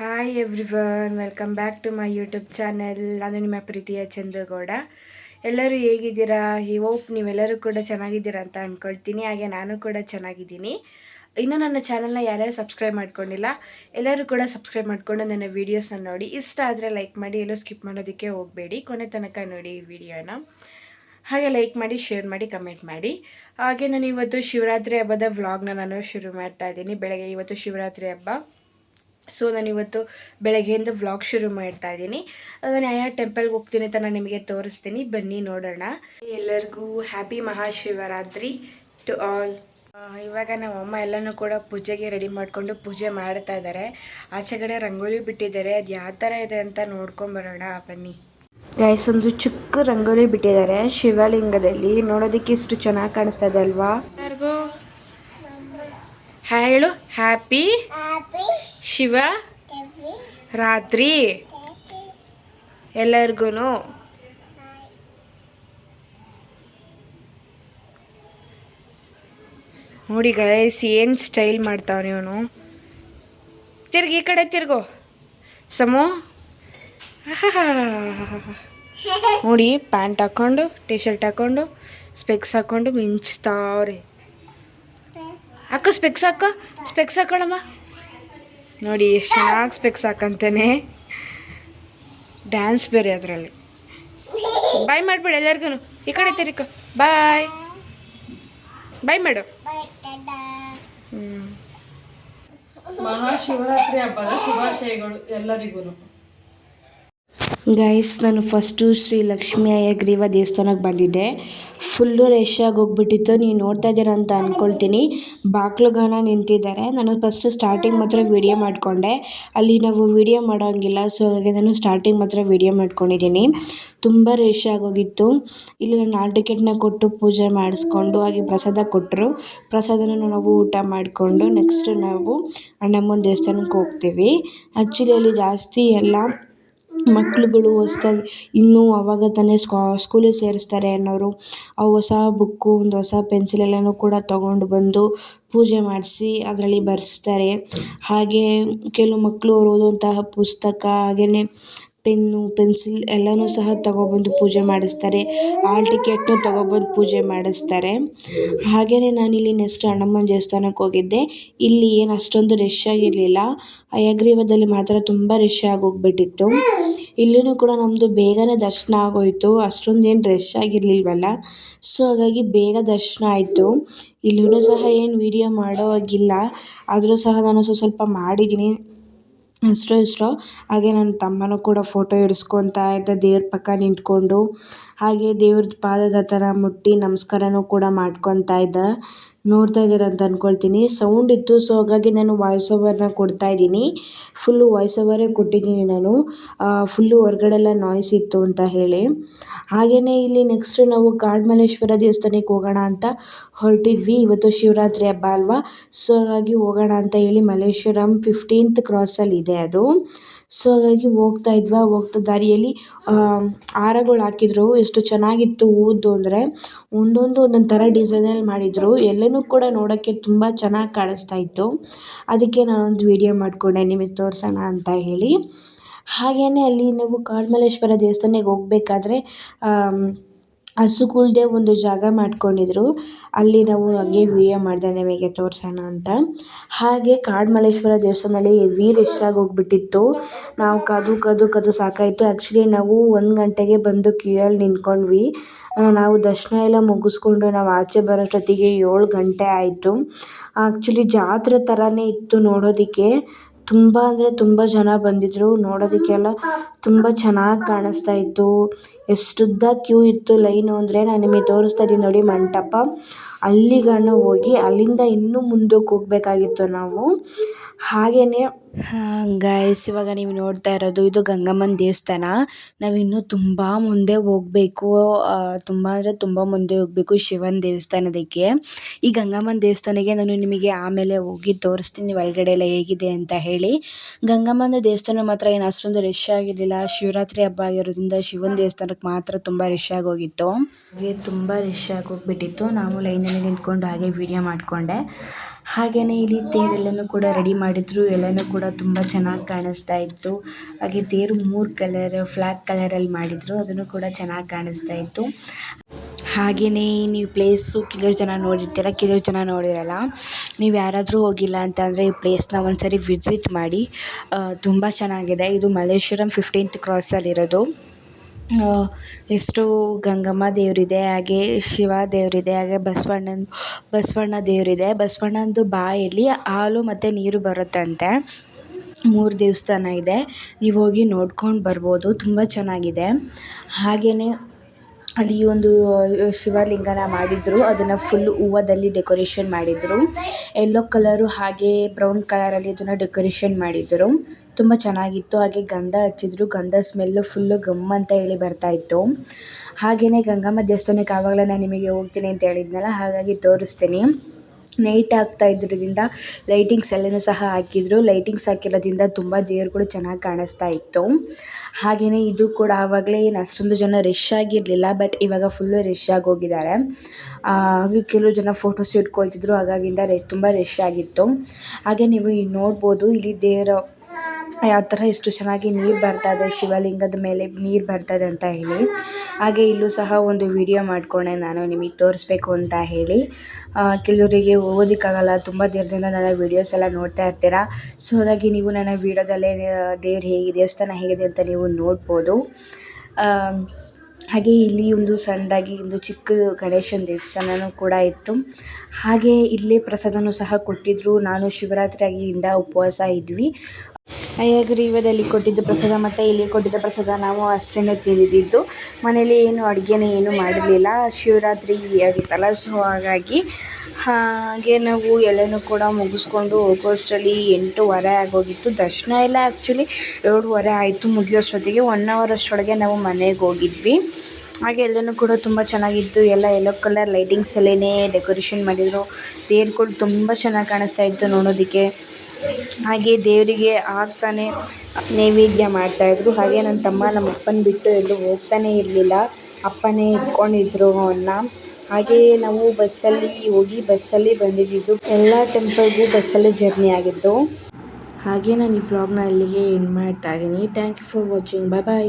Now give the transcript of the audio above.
Hi everyone welcome back to my YouTube channel ನಾನು ನಿಮ್ಮ ಪ್ರೀತಿಯ ಚಂದ್ರಗೌಡ. ಎಲ್ಲರೂ ಹೇಗಿದ್ದೀರಾ? ಈ ಹೋಪ್ ನೀವೆಲ್ಲರೂ ಕೂಡ ಚೆನ್ನಾಗಿದ್ದೀರಾ ಅಂತ ಅಂದ್ಕೊಳ್ತೀನಿ ಹಾಗೆ ನಾನು ಕೂಡ ಚೆನ್ನಾಗಿದ್ದೀನಿ. ಇನ್ನೂ ನನ್ನ ಚಾನಲ್ನ ಯಾರ್ಯಾರು ಸಬ್ಸ್ಕ್ರೈಬ್ ಮಾಡ್ಕೊಂಡಿಲ್ಲ, ಎಲ್ಲರೂ ಕೂಡ ಸಬ್ಸ್ಕ್ರೈಬ್ ಮಾಡಿಕೊಂಡು ನನ್ನ ವೀಡಿಯೋಸ್ನ ನೋಡಿ. ಇಷ್ಟ ಆದರೆ ಲೈಕ್ ಮಾಡಿ, ಎಲ್ಲೋ ಸ್ಕಿಪ್ ಮಾಡೋದಕ್ಕೆ ಹೋಗಬೇಡಿ. ಕೊನೆ ತನಕ ನೋಡಿ ಈ ವಿಡಿಯೋನ ಹಾಗೆ ಲೈಕ್ ಮಾಡಿ ಶೇರ್ ಮಾಡಿ ಕಮೆಂಟ್ ಮಾಡಿ. ಹಾಗೆ ನಾನು ಇವತ್ತು ಶಿವರಾತ್ರಿ ಹಬ್ಬದ ವ್ಲಾಗ್ನ ನಾನು ಶುರು ಮಾಡ್ತಾ ಇದ್ದೀನಿ. ಬೆಳಗ್ಗೆ ಇವತ್ತು ಶಿವರಾತ್ರಿ ಹಬ್ಬ. ಸೊ ನಾನು ಇವತ್ತು ಬೆಳಗ್ಗೆಯಿಂದ ವ್ಲಾಗ್ ಶುರು ಮಾಡ್ತಾ ಇದ್ದೀನಿ. ನಾನು ಯಾವ ಟೆಂಪಲ್ಗೆ ಹೋಗ್ತೀನಿ ಅಂತ ನಾನು ನಿಮಗೆ ತೋರಿಸ್ತೀನಿ. ಬನ್ನಿ ನೋಡೋಣ. ಎಲ್ಲರಿಗೂ ಹ್ಯಾಪಿ ಮಹಾಶಿವರಾತ್ರಿ ಟು ಆಲ್ ಇವಾಗ ನಮ್ಮ ಅಮ್ಮ ಎಲ್ಲನೂ ಕೂಡ ಪೂಜೆಗೆ ರೆಡಿ ಮಾಡಿಕೊಂಡು ಪೂಜೆ ಮಾಡ್ತಾ ಇದ್ದಾರೆ ಆಚೆಗಡೆ ರಂಗೋಲಿ ಬಿಟ್ಟಿದ್ದಾರೆ. ಅದು ಯಾವ ಥರ ಇದೆ ಅಂತ ನೋಡ್ಕೊಂಬರೋಣ ಬನ್ನಿ. ಗೈಸ್ ಒಂದು ಚಿಕ್ಕ ರಂಗೋಲಿ ಬಿಟ್ಟಿದ್ದಾರೆ ಶಿವಲಿಂಗದಲ್ಲಿ. ನೋಡೋದಕ್ಕೆ ಇಷ್ಟು ಚೆನ್ನಾಗಿ ಕಾಣಿಸ್ತಾ ಇದೆ ಅಲ್ವಾ? ಹೇಳು ಹ್ಯಾಪಿ ಶಿವ? ರಾತ್ರಿ. ಎಲ್ಲರಿಗೂ ನೋಡಿ ಗೈಸ್ ಏನು ಸ್ಟೈಲ್ ಮಾಡ್ತಾವನೆ ಇವನು? ತಿರ್ಗಿ ಈ ಕಡೆ ತಿರ್ಗೋ. ಸಮು. ನೋಡಿ ಪ್ಯಾಂಟ್ ಹಾಕ್ಕೊಂಡು ಟಿ ಶರ್ಟ್ ಹಾಕ್ಕೊಂಡು ಸ್ಪೆಕ್ಸ್ ಹಾಕ್ಕೊಂಡು ಮಿಂಚ್ತಾವ್ರಿ ಅಕ್ಕ ಸ್ಪೆಕ್ಸ್ ಹಾಕೋ. ಸ್ಪೆಕ್ಸ್ ಹಾಕೊಳ್ಳಮ್ಮ. ನೋಡಿ, ಎಷ್ಟು ಚೆನ್ನಾಗಿ ಸ್ಪೆಕ್ಸ್ ಹಾಕಂತಾನೆ. ಡ್ಯಾನ್ಸ್ ಬೇರೆ ಅದರಲ್ಲಿ. ಬಾಯ್ ಮಾಡಿಬಿಡು ಎಲ್ಲರಿಗೂ ಈ ಕಡೆ ತಿರ್ಕೊ. ಬಾಯ್ ಬಾಯ್ ಮಾಡು. ಮಹಾಶಿವರಾತ್ರಿ ಹಬ್ಬದ ಶುಭಾಶಯಗಳು ಎಲ್ಲರಿಗೂ ಗೈಸ್ ನಾನು ಫಸ್ಟು ಶ್ರೀ ಲಕ್ಷ್ಮೀ ಅಯ್ಯಗ್ರೀವ ದೇವಸ್ಥಾನಕ್ಕೆ ಬಂದಿದ್ದೆ. ಫುಲ್ಲು ರಶ್ ಆಗಿ ಹೋಗ್ಬಿಟ್ಟಿತ್ತು. ನೀವು ನೋಡ್ತಾ ಇದ್ದೀರ ಅಂತ ಅಂದ್ಕೊಳ್ತೀನಿ ಬಾಗ್ಲುಗಾನ ನಿಂತಿದ್ದಾರೆ. ನಾನು ಫಸ್ಟ್ ಸ್ಟಾರ್ಟಿಂಗ್ ಮಾತ್ರ ವೀಡಿಯೋ ಮಾಡಿಕೊಂಡೆ. ಅಲ್ಲಿ ನಾವು ವೀಡಿಯೋ ಮಾಡೋಂಗಿಲ್ಲ ಸೊ ಹಾಗಾಗಿ ನಾನು ಸ್ಟಾರ್ಟಿಂಗ್ ಮಾತ್ರ ವೀಡಿಯೋ ಮಾಡ್ಕೊಂಡಿದ್ದೀನಿ. ತುಂಬ ರಶ್ ಆಗೋಗಿತ್ತು ಇಲ್ಲಿ ನಾನು ಹಾಲ್ ಟಿಕೆಟ್ನ ಕೊಟ್ಟು ಪೂಜೆ ಮಾಡಿಸ್ಕೊಂಡು, ಹಾಗೆ ಪ್ರಸಾದ ಕೊಟ್ಟರು ಪ್ರಸಾದನ ನಾವು ಊಟ ಮಾಡಿಕೊಂಡು ನೆಕ್ಸ್ಟ್ ನಾವು ಅಣ್ಣಮ್ಮನ ದೇವಸ್ಥಾನಕ್ಕೆ ಹೋಗ್ತೀವಿ. ಆ್ಯಕ್ಚುಲಿ ಅಲ್ಲಿ ಜಾಸ್ತಿ ಎಲ್ಲ ಮಕ್ಳುಗಳು ಹೊಸ್ದಾಗಿ ಇನ್ನೂ ಆವಾಗ ತಾನೇ ಸ್ಕಾ ಸ್ಕೂಲಿಗೆ ಸೇರಿಸ್ತಾರೆ ಅನ್ನೋರು, ಆ ಹೊಸ ಬುಕ್ಕು, ಒಂದು ಹೊಸ ಪೆನ್ಸಿಲ್ ಎಲ್ಲನೂ ಕೂಡ ತಗೊಂಡು ಬಂದು ಪೂಜೆ ಮಾಡಿಸಿ ಅದರಲ್ಲಿ ಬರೆಸ್ತಾರೆ. ಹಾಗೆ ಕೆಲವು ಮಕ್ಕಳು ಅವ್ರು ಓದುವಂತಹ ಪುಸ್ತಕ, ಹಾಗೆಯೇ ಪೆನ್ನು, ಪೆನ್ಸಿಲ್ ಎಲ್ಲನೂ ಸಹ ತಗೊಬಂದು ಪೂಜೆ ಮಾಡಿಸ್ತಾರೆ. ಆಲ್ ಟಿಕೆಟ್ನು ತಗೊಬಂದು ಪೂಜೆ ಮಾಡಿಸ್ತಾರೆ. ಹಾಗೆಯೇ ನಾನಿಲ್ಲಿ ನೆಕ್ಸ್ಟ್ ಅಣ್ಣಮ್ಮನ ದೇವಸ್ಥಾನಕ್ಕೆ ಹೋಗಿದ್ದೆ. ಇಲ್ಲಿ ಏನು ಅಷ್ಟೊಂದು ರಶ್ ಆಗಿರಲಿಲ್ಲ. ಹಯಗ್ರೀವದಲ್ಲಿ ಮಾತ್ರ ತುಂಬ ರಶ್ ಆಗೋಗ್ಬಿಟ್ಟಿತ್ತು ಇಲ್ಲಿಯೂ ಕೂಡ ನಮ್ಮದು ಬೇಗನೆ ದರ್ಶನ ಆಗೋಯಿತು. ಅಷ್ಟೊಂದು ಏನು ರಶ್ ಆಗಿರಲಿಲ್ವಲ್ಲ? ಸೊ ಹಾಗಾಗಿ ಬೇಗ ದರ್ಶನ ಆಯಿತು. ಇಲ್ಲೂ ಸಹ ಏನು ವೀಡಿಯೋ ಮಾಡೋ ಹಾಗಿಲ್ಲ. ಆದರೂ ಸಹ ನಾನು ಸ್ವಲ್ಪ ಸ್ವಲ್ಪ ಮಾಡಿದ್ದೀನಿ ಅಷ್ಟೋ ಇಷ್ಟೋ. ಹಾಗೆ ನನ್ನ ತಮ್ಮನೂ ಕೂಡ ಫೋಟೋ ಹಿಡಿಸ್ಕೊತಾ ಇದ್ದ ದೇವ್ರ ಪಕ್ಕ ನಿಂತ್ಕೊಂಡು. ಹಾಗೆ ದೇವ್ರದ್ದು ಪಾದದ ಹತ್ತಿರ ಮುಟ್ಟಿ ನಮಸ್ಕಾರನೂ ಕೂಡ ಮಾಡ್ಕೊತಾ ಇದ್ದ. ನೋಡ್ತಾ ಇದ್ದೀರ ಅಂತ ಅಂದ್ಕೊಳ್ತೀನಿ ಸೌಂಡ್ ಇತ್ತು ಸೊ ಹಾಗಾಗಿ ನಾನು ವಾಯ್ಸ್ ಓವರ್ನ ಕೊಡ್ತಾ ಇದ್ದೀನಿ. ಫುಲ್ಲು ವಾಯ್ಸ್ ಓವರೇ ಕೊಟ್ಟಿದ್ದೀನಿ ನಾನು. ಫುಲ್ಲು ಹೊರಗಡೆಲ್ಲ ನಾಯ್ಸ್ ಇತ್ತು ಅಂತ ಹೇಳಿ. ಹಾಗೆಯೇ ಇಲ್ಲಿ ನೆಕ್ಸ್ಟ್ ನಾವು ಕಾಡ್ಮಲ್ಲೇಶ್ವರ ದೇವಸ್ಥಾನಕ್ಕೆ ಹೋಗೋಣ ಅಂತ ಹೊರಟಿದ್ವಿ. ಇವತ್ತು ಶಿವರಾತ್ರಿ ಹಬ್ಬ ಅಲ್ವಾ? ಸೊ ಹಾಗಾಗಿ ಹೋಗೋಣ ಅಂತ ಹೇಳಿ ಮಲ್ಲೇಶ್ವರಂ ಫಿಫ್ಟೀನ್ತ್ ಕ್ರಾಸಲ್ಲಿ ಇದೆ ಅದು. ಸೊ ಹಾಗಾಗಿ ಹೋಗ್ತಾ ಇದ್ವಾ? ಹೋಗ್ತಾ ದಾರಿಯಲ್ಲಿ ಹಾರಗಳು ಹಾಕಿದ್ರು. ಎಷ್ಟು ಚೆನ್ನಾಗಿತ್ತು ಹೂದು ಅಂದರೆ ಒಂದೊಂದು ಒಂದೊಂದು ಥರ ಡಿಸೈನಲ್ಲಿ ಮಾಡಿದರು. ಎಲ್ಲನೂ ಕೂಡ ನೋಡೋಕ್ಕೆ ತುಂಬ ಚೆನ್ನಾಗಿ ಕಾಣಿಸ್ತಾ ಇತ್ತು. ಅದಕ್ಕೆ ನಾನೊಂದು ವೀಡಿಯೋ ಮಾಡಿಕೊಂಡೆ, ನಿಮಗೆ ತೋರಿಸೋಣ ಅಂತ ಹೇಳಿ. ಹಾಗೆಯೇ ಅಲ್ಲಿ ನಾವು ಕಾಡಮಲ್ಲೇಶ್ವರ ದೇವಸ್ಥಾನಕ್ಕೆ ಹೋಗ್ಬೇಕಾದ್ರೆ ಹಸುಗಳ್ದೇ ಒಂದು ಜಾಗ ಮಾಡ್ಕೊಂಡಿದ್ರು. ಅಲ್ಲಿ ನಾವು ಹಂಗೆ ವೀಡಿಯೋ ಮಾಡಿದೆ, ನಿಮಗೆ ತೋರಿಸೋಣ ಅಂತ. ಹಾಗೆ ಕಾಡ್ಮಲ್ಲೇಶ್ವರ ದೇವಸ್ಥಾನದಲ್ಲಿ ಹೆವಿ ರಶ್ ಹೋಗ್ಬಿಟ್ಟಿತ್ತು. ನಾವು ಕದು ಕದು ಕದು ಸಾಕಾಯಿತು. ಆ್ಯಕ್ಚುಲಿ ನಾವು ಒಂದು ಗಂಟೆಗೆ ಬಂದು ಕ್ಯೂಯಲ್ಲಿ ನಿಂತ್ಕೊಂಡ್ವಿ. ನಾವು ದರ್ಶನ ಎಲ್ಲ ಮುಗಿಸ್ಕೊಂಡು ನಾವು ಆಚೆ ಬರೋಷ್ಟೊತ್ತಿಗೆ ಏಳು ಗಂಟೆ ಆಯಿತು. ಆ್ಯಕ್ಚುಲಿ ಜಾತ್ರೆ ಥರನೇ ಇತ್ತು ನೋಡೋದಕ್ಕೆ. ತುಂಬ ಅಂದರೆ ತುಂಬ ಜನ ಬಂದಿದ್ದರು ನೋಡೋದಕ್ಕೆಲ್ಲ ತುಂಬ ಚೆನ್ನಾಗಿ ಕಾಣಿಸ್ತಾ ಇತ್ತು. ಎಷ್ಟು ಉದ್ದ ಕ್ಯೂ ಇತ್ತು ಲೈನು ಅಂದರೆ ನಾನು ನಿಮಗೆ ತೋರಿಸ್ತಾ ಇದ್ದೀನಿ ನೋಡಿ ಮಂಟಪ. ಅಲ್ಲಿಗನ ಹೋಗಿ ಅಲ್ಲಿಂದ ಇನ್ನೂ ಮುಂದಕ್ಕೆ ಹೋಗಬೇಕಾಗಿತ್ತು ನಾವು. ಹಾಗೆಯೇ ಗೈಸ್ ಇವಾಗ ನೀವು ನೋಡ್ತಾ ಇರೋದು ಇದು ಗಂಗಮ್ಮನ ದೇವಸ್ಥಾನ. ನಾವಿನ್ನೂ ತುಂಬ ಮುಂದೆ ಹೋಗಬೇಕು ತುಂಬ ಅಂದರೆ ತುಂಬ ಮುಂದೆ ಹೋಗಬೇಕು ಶಿವನ ದೇವಸ್ಥಾನದಕ್ಕೆ. ಈ ಗಂಗಮ್ಮನ ದೇವಸ್ಥಾನಕ್ಕೆ ನಾನು ನಿಮಗೆ ಆಮೇಲೆ ಹೋಗಿ ತೋರಿಸ್ತೀನಿ ಒಳಗಡೆ ಎಲ್ಲ ಹೇಗಿದೆ ಅಂತ ಹೇಳಿ. ಗಂಗಮ್ಮನ ದೇವಸ್ಥಾನ ಮಾತ್ರ ಏನು ಅಷ್ಟೊಂದು ರಶ್ ಆಗಿರಲಿಲ್ಲ. ಶಿವರಾತ್ರಿ ಹಬ್ಬ ಆಗಿರೋದ್ರಿಂದ ಶಿವನ ದೇವಸ್ಥಾನಕ್ಕೆ ಮಾತ್ರ ತುಂಬ ರಶ್ ಆಗೋಗಿತ್ತು ಹಾಗೆ ತುಂಬ ರಶ್ ಆಗೋಗ್ಬಿಟ್ಟಿತ್ತು ನಾವು ಲೈನಲ್ಲಿ ನಿಂತ್ಕೊಂಡು ಹಾಗೆ ವಿಡಿಯೋ ಮಾಡಿಕೊಂಡೆ. ಹಾಗೆಯೇ ಇಲ್ಲಿ ತೇರೆಲ್ಲನೂ ಕೂಡ ರೆಡಿ ಮಾಡಿದ್ರು. ಎಲ್ಲನೂ ಕೂಡ ತುಂಬ ಚೆನ್ನಾಗಿ ಕಾಣಿಸ್ತಾ ಇತ್ತು. ಹಾಗೆ ತೇರು ಮೂರು ಕಲರ್ ಫ್ಲಾಗ್ ಕಲರಲ್ಲಿ ಮಾಡಿದ್ರು. ಅದನ್ನು ಕೂಡ ಚೆನ್ನಾಗಿ ಕಾಣಿಸ್ತಾ ಇತ್ತು. ಹಾಗೆಯೇ ನೀವು ಪ್ಲೇಸು ಕೆಲವು ಜನ ನೋಡಿರ್ತೀರ? ಕೆಲವು ಜನ ನೋಡಿರಲ್ಲ. ನೀವು ಯಾರಾದರೂ ಹೋಗಿಲ್ಲ ಅಂತಂದರೆ ಈ ಪ್ಲೇಸ್ನ ಒಂದು ಸರಿ ವಿಸಿಟ್ ಮಾಡಿ. ತುಂಬ ಚೆನ್ನಾಗಿದೆ. ಇದು ಮಲ್ಲೇಶ್ವರಂ ಫಿಫ್ಟೀನ್ತ್ ಕ್ರಾಸಲ್ಲಿರೋದು ಎಷ್ಟು ಗಂಗಮ್ಮ ದೇವರಿದೆ, ಹಾಗೆ ಶಿವ ದೇವರಿದೆ, ಹಾಗೆ ಬಸವಣ್ಣನ, ಬಸವಣ್ಣ ದೇವರಿದೆ. ಬಸವಣ್ಣಂದು ಬಾಯಲ್ಲಿ ಹಾಲು ಮತ್ತು ನೀರು ಬರುತ್ತಂತೆ. ಮೂರು ದೇವಸ್ಥಾನ ಇದೆ. ನೀವು ಹೋಗಿ ನೋಡ್ಕೊಂಡು ಬರ್ಬೋದು. ತುಂಬ ಚೆನ್ನಾಗಿದೆ. ಹಾಗೆಯೇ ಅಲ್ಲಿ ಒಂದು ಶಿವಲಿಂಗನ ಮಾಡಿದ್ರು. ಅದನ್ನು ಫುಲ್ ಹೂವದಲ್ಲಿ ಡೆಕೋರೇಷನ್ ಮಾಡಿದ್ರು. ಯೆಲ್ಲೋ ಕಲರು ಹಾಗೆ ಬ್ರೌನ್ ಕಲರಲ್ಲಿ ಅದನ್ನು ಡೆಕೋರೇಷನ್ ಮಾಡಿದ್ರು. ತುಂಬ ಚೆನ್ನಾಗಿತ್ತು. ಹಾಗೆ ಗಂಧ ಹಚ್ಚಿದ್ರು. ಗಂಧ ಸ್ಮೆಲ್ಲು ಫುಲ್ಲು ಘಮ್ ಅಂತ ಹೇಳಿ ಬರ್ತಾ ಇತ್ತು. ಹಾಗೆಯೇ ಗಂಗಮ್ಮ ದೇವಸ್ಥಾನಕ್ಕೆ ಆವಾಗಲೇ ನಾನು ನಿಮಗೆ ಹೋಗ್ತೀನಿ ಅಂತ ಹೇಳಿದ್ನಲ್ಲ, ಹಾಗಾಗಿ ತೋರಿಸ್ತೀನಿ. ನೈಟ್ ಆಗ್ತಾ ಇದ್ರಿಂದ ಲೈಟಿಂಗ್ಸ್ ಎಲ್ಲನೂ ಸಹ ಹಾಕಿದ್ರು. ಲೈಟಿಂಗ್ಸ್ ಹಾಕಿರೋದ್ರಿಂದ ತುಂಬ ದೇವ್ರುಗಳು ಚೆನ್ನಾಗಿ ಕಾಣಿಸ್ತಾ ಇತ್ತು. ಹಾಗೆಯೇ ಇದು ಕೂಡ ಆವಾಗಲೇ ಏನು ಅಷ್ಟೊಂದು ಜನ ರಶ್ ಆಗಿರಲಿಲ್ಲ ಬಟ್ ಇವಾಗ ಫುಲ್ಲು ರಶ್ ಆಗೋಗಿದ್ದಾರೆ ಹಾಗೆ ಕೆಲವು ಜನ ಫೋಟೋಸ್ ಇಟ್ಕೊಳ್ತಿದ್ರು ಹಾಗಾಗಿಂದ ರೆ ತುಂಬ ರಶ್ ಆಗಿತ್ತು. ಹಾಗೆ ನೀವು ಇಲ್ಲಿ ನೋಡ್ಬೋದು, ಇಲ್ಲಿ ದೇವರ ಯಾವ ಥರ ಎಷ್ಟು ಚೆನ್ನಾಗಿ ನೀರು ಬರ್ತಾ ಇದೆ ಶಿವಲಿಂಗದ ಮೇಲೆ ನೀರು ಬರ್ತಾ ಇದೆ ಅಂತ ಹೇಳಿ. ಹಾಗೆ ಇಲ್ಲೂ ಸಹ ಒಂದು ವಿಡಿಯೋ ಮಾಡಿಕೊಂಡೆ ನಾನು, ನಿಮಗೆ ತೋರಿಸ್ಬೇಕು ಅಂತ ಹೇಳಿ. ಕೆಲವರಿಗೆ ಓದೋಕ್ಕಾಗಲ್ಲ, ತುಂಬ ದಿನದಿಂದ ನನ್ನ ವೀಡಿಯೋಸ್ ಎಲ್ಲ ನೋಡ್ತಾ ಇರ್ತೀರ? ಸೊ ಹಾಗಾಗಿ ನೀವು ನನ್ನ ವೀಡಿಯೋದಲ್ಲೇ ದೇವ್ರು ಹೇಗೆ, ದೇವಸ್ಥಾನ ಹೇಗಿದೆ ಅಂತ ನೀವು ನೋಡ್ಬೋದು. ಹಾಗೆ ಇಲ್ಲಿ ಒಂದು ಸಣ್ಣದಾಗಿ ಒಂದು ಚಿಕ್ಕ ಗಣೇಶನ ದೇವಸ್ಥಾನವೂ ಕೂಡ ಇತ್ತು. ಹಾಗೆ ಇಲ್ಲೇ ಪ್ರಸಾದನೂ ಸಹ ಕೊಟ್ಟಿದ್ದರು ನಾನು ಶಿವರಾತ್ರಿ ಆಗಿಂದ ಉಪವಾಸ ಇದ್ವಿ. ಹಯಗ್ರೀವದಲ್ಲಿ ಕೊಟ್ಟಿದ್ದ ಪ್ರಸಾದ ಮತ್ತು ಇಲ್ಲಿ ಕೊಟ್ಟಿದ್ದ ಪ್ರಸಾದ ನಾವು ಅಷ್ಟೇ ತಿಂದಿದ್ದು. ಮನೇಲಿ ಏನು ಅಡುಗೆನೇ ಏನು ಮಾಡಿರಲಿಲ್ಲ. ಶಿವರಾತ್ರಿ ಆಗಿತ್ತಲ್ಲ ಸೊ ಹಾಗಾಗಿ ಹಾಗೆ ನಾವು ಎಲ್ಲನೂ ಕೂಡ ಮುಗಿಸ್ಕೊಂಡು ಹೋಗೋಷ್ಟರಲ್ಲಿ ಎಂಟೂವರೆ ಆಗೋಗಿತ್ತು. ದರ್ಶನ ಎಲ್ಲ ಆ್ಯಕ್ಚುಲಿ ಏಳುವರೆ ಆಯಿತು ಮುಗಿಯೋಷ್ಟೊತ್ತಿಗೆ ಒನ್ ಅವರ್ ಅಷ್ಟರೊಳಗೆ ನಾವು ಮನೆಗೆ ಹೋಗಿದ್ವಿ. ಹಾಗೆ ಎಲ್ಲನೂ ಕೂಡ ತುಂಬ ಚೆನ್ನಾಗಿತ್ತು. ಎಲ್ಲ ಎಲ್ಲೋ ಕಲರ್ ಲೈಟಿಂಗ್ಸ್ ಅಲ್ಲೇ ಡೆಕೋರೇಷನ್ ಮಾಡಿದರು. ದೇವ್ರುಗಳು ತುಂಬ ಚೆನ್ನಾಗಿ ಕಾಣಿಸ್ತಾ ಇತ್ತು ನೋಡೋದಕ್ಕೆ. ಹಾಗೆ ದೇವರಿಗೆ ಆಗ್ತಾನೆ ನೈವೇದ್ಯ ಮಾಡ್ತಾಯಿದ್ರು ಹಾಗೆ ನನ್ನ ತಮ್ಮ ನಮ್ಮ ಅಪ್ಪನ ಬಿಟ್ಟು ಎಲ್ಲೂ ಹೋಗ್ತಾನೆ ಇರಲಿಲ್ಲ. ಅಪ್ಪನೇ ಇಟ್ಕೊಂಡಿದ್ರು ಅವನ್ನ ಹಾಗೆ ನಾವು ಬಸ್ಸಲ್ಲಿ ಹೋಗಿ ಬಸ್ಸಲ್ಲಿ ಬಂದಿದ್ದು. ಎಲ್ಲ ಟೆಂಪಲ್ಗೂ ಬಸ್ಸಲ್ಲಿ ಜರ್ನಿ ಆಗಿದ್ದು. ಹಾಗೆ ನಾನು ಈ ವ್ಲಾಗ್ನ ಇಲ್ಲಿಗೆ ಎಂಡ್ ಮಾಡ್ತಾ ಇದ್ದೀನಿ. Thank you for watching bye bye